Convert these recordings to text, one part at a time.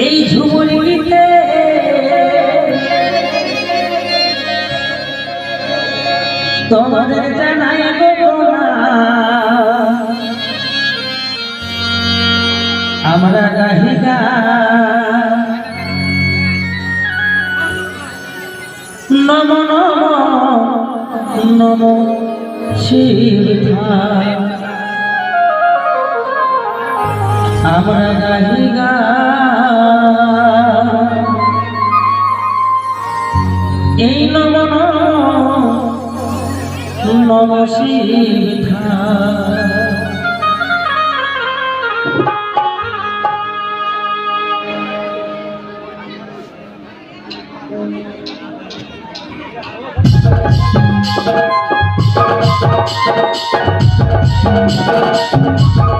এই ঝুমুরিতে তোমাদের জানাই আমরা গাহিকা নম নম নম শিব আমরা গাহিকা এই নম নম শিবধা এই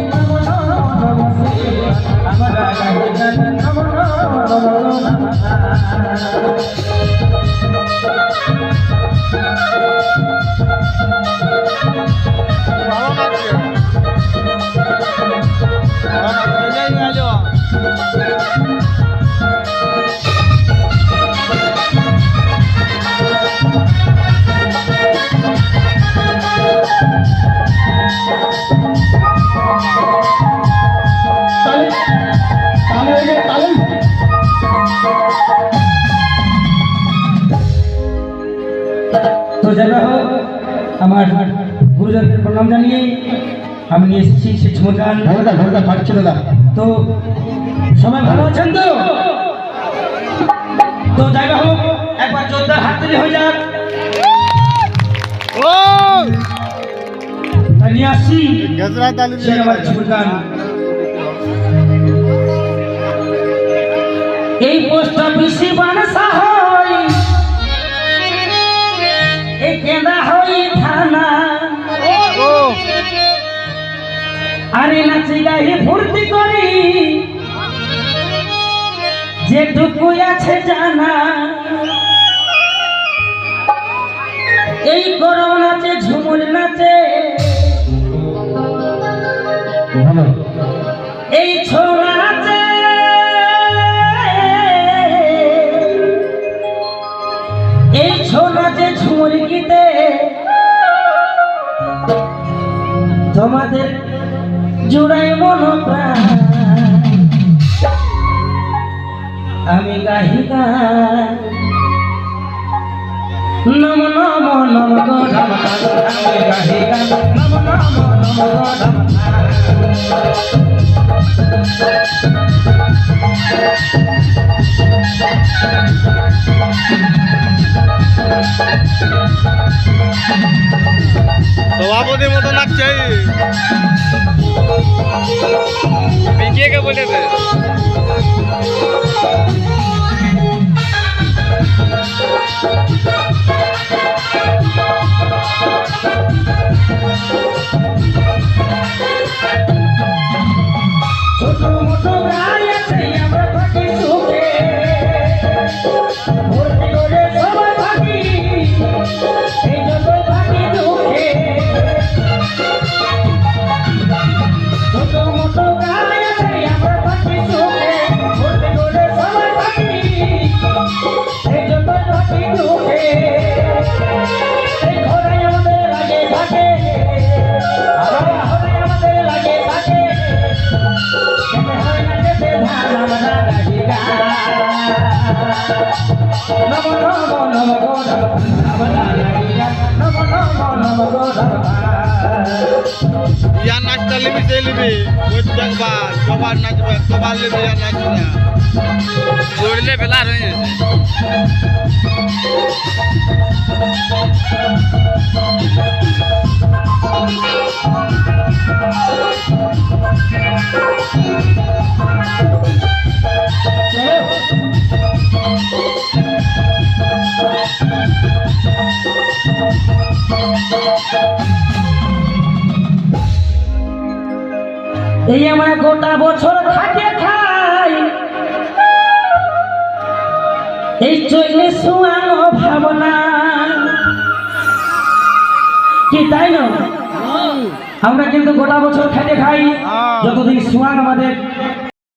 ভালো লাগছে এই গেল তো যাই আমি নিয়ে এসেছি সে গান দাদা দাদা ফাটছে দাদা তো সবাই ভালো আছেন তো? তো যাই হোক একবার জোরদার হাত তুলি হয়ে যাক। নিয়ে আসছি। সে আমার এই পোস্ট অফিসে বানসা আরে নাচি গাই ফুর্তি করি। যেটুকু আছে জানা। এই গরম নাচে ঝুমুর নাচে। এই ছোড়া নাচে। এই ছো নাচে ঝুমুর গীতে। তোমাদের জুড়াই মন আমি গাহিকা নম নম নম গো নম আমি গাহিকা নম নম নম গো নম সভাপতির মতো পিকে কে বলেছে? নম নম নম গো নম বৃন্দাবনা নাইয়া নম নম নম গো নম ইয়ার নাচটা লিবি সে লিবি প্রত্যেকবার সবার নাচবে সবার লিবি ইয়ার নাচটা দৌড়লে বেলার এই আমরা গোটা বছর খাটে খাই। এই চলে সুয়ানো ভাবনা। কি তাই না? আমরা কিন্তু গোটা বছর খাটে খাই। হ্যাঁ। যতদিন সুয়ান আমাদের